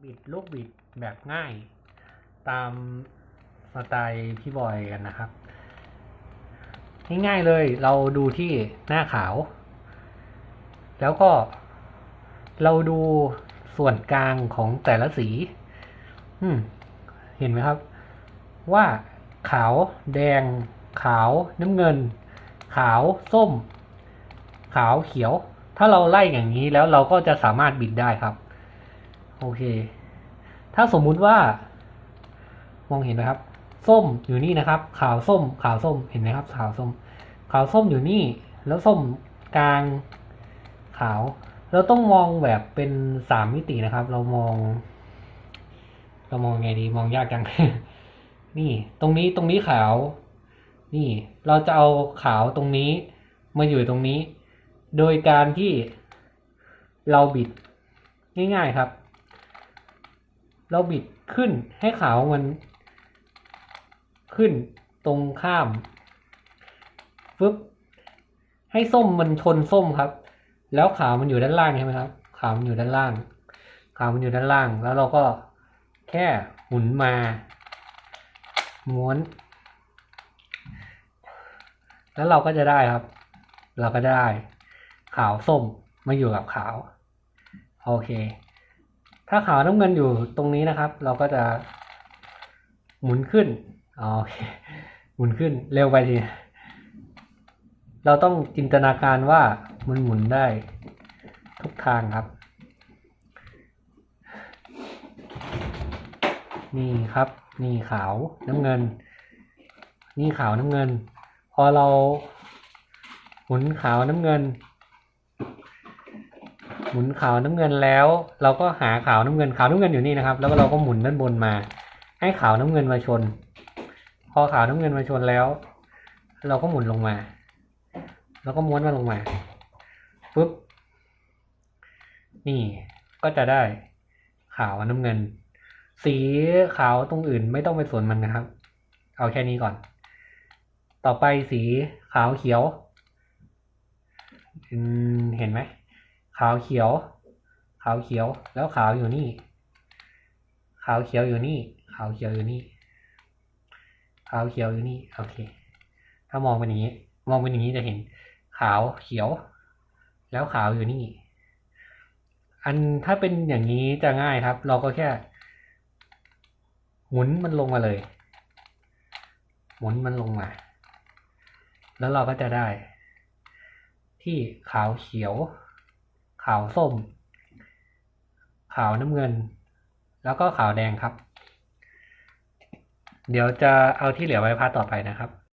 บิดลูกบิดแบบง่ายตามสไตล์พี่บอยกันนะครับ ง่ายๆเลยเราดูที่หน้าขาว แล้วก็เราดูส่วนกลางของแต่ละสี อืม เห็นไหมครับ ว่าขาวแดง ขาวน้ำเงิน ขาวส้ม ขาวเขียว ถ้าเราไล่อย่างนี้แล้วเราก็จะสามารถบิดได้ครับ โอเค ถ้าสมมุติว่า มองเห็นไหมครับ ส้มอยู่นี่นะครับ ขาวส้ม ขาวส้มเห็นไหมครับ ขาวส้ม ขาวส้มอยู่นี่ แล้วส้มกลางขาว เราต้องมองแบบเป็นสามมิตินะครับ เรามอง เรามองไงดีมองยากจัง นี่ ตรงนี้ตรงนี้ขาว นี่ เราจะเอาขาวตรงนี้ มาอยู่ตรงนี้ โดยการที่เราบิดง่ายๆครับ เราบิดขึ้นให้ขาวมันขึ้นตรงข้ามฟึบให้ส้มมันชนส้มครับ แล้วขาวมันอยู่ด้านล่างใช่ไหมครับ ขาวมันอยู่ด้านล่าง ขาวมันอยู่ด้านล่าง แล้วเราก็แค่หมุนมา ม้วน แล้วเราก็จะได้ครับ เราก็ได้ ขาวส้มมาอยู่กับขาว โอเค ถ้าขาวน้ำเงินอยู่ตรงนี้นะครับ เราก็จะหมุนขึ้นอ๋อโอเคหมุนขึ้นเร็วไปทีเราต้องจินตนาการว่ามันหมุนได้ทุกทางครับ นี่ครับ นี่ขาวน้ำเงิน นี่ขาวน้ำเงิน พอเราหมุนขาวน้ำเงิน หมุนขาวน้ำเงินแล้ว เราก็หาขาวน้ำเงินขาวน้ำเงินอยู่นี่นะครับ แล้วก็เราก็หมุนด้านบนมา ให้ขาวน้ำเงินมาชน พอขาวน้ำเงินมาชนแล้ว เราก็หมุนลงมา แล้วก็ม้วนมันลงมาปุ๊บนี่ก็จะได้ขาวน้ำเงิน สีขาวตรงอื่นไม่ต้องไปสนมันนะครับ เอาแค่นี้ก่อน ต่อไปสีขาวเขียว เห็นไหม ขาวเขียว ขาวเขียว แล้วขาวอยู่นี่ ขาวเขียวอยู่นี่ ขาวเขียวอยู่นี่ ขาวเขียวอยู่นี่ โอเค ถ้ามองเป็นอย่างนี้ มองเป็นอย่างนี้จะเห็น ขาวเขียว แล้วขาวอยู่นี่ อันถ้าเป็นอย่างนี้จะง่ายครับ เราก็แค่ หมุนมันลงมาเลย หมุนมันลงมา แล้วเราก็จะได้ที่ขาวเขียว ขาวส้ม ขาวน้ำเงิน แล้วก็ขาวแดงครับ เดี๋ยวจะเอาที่เหลือไว้พาร์ทต่อไปนะครับ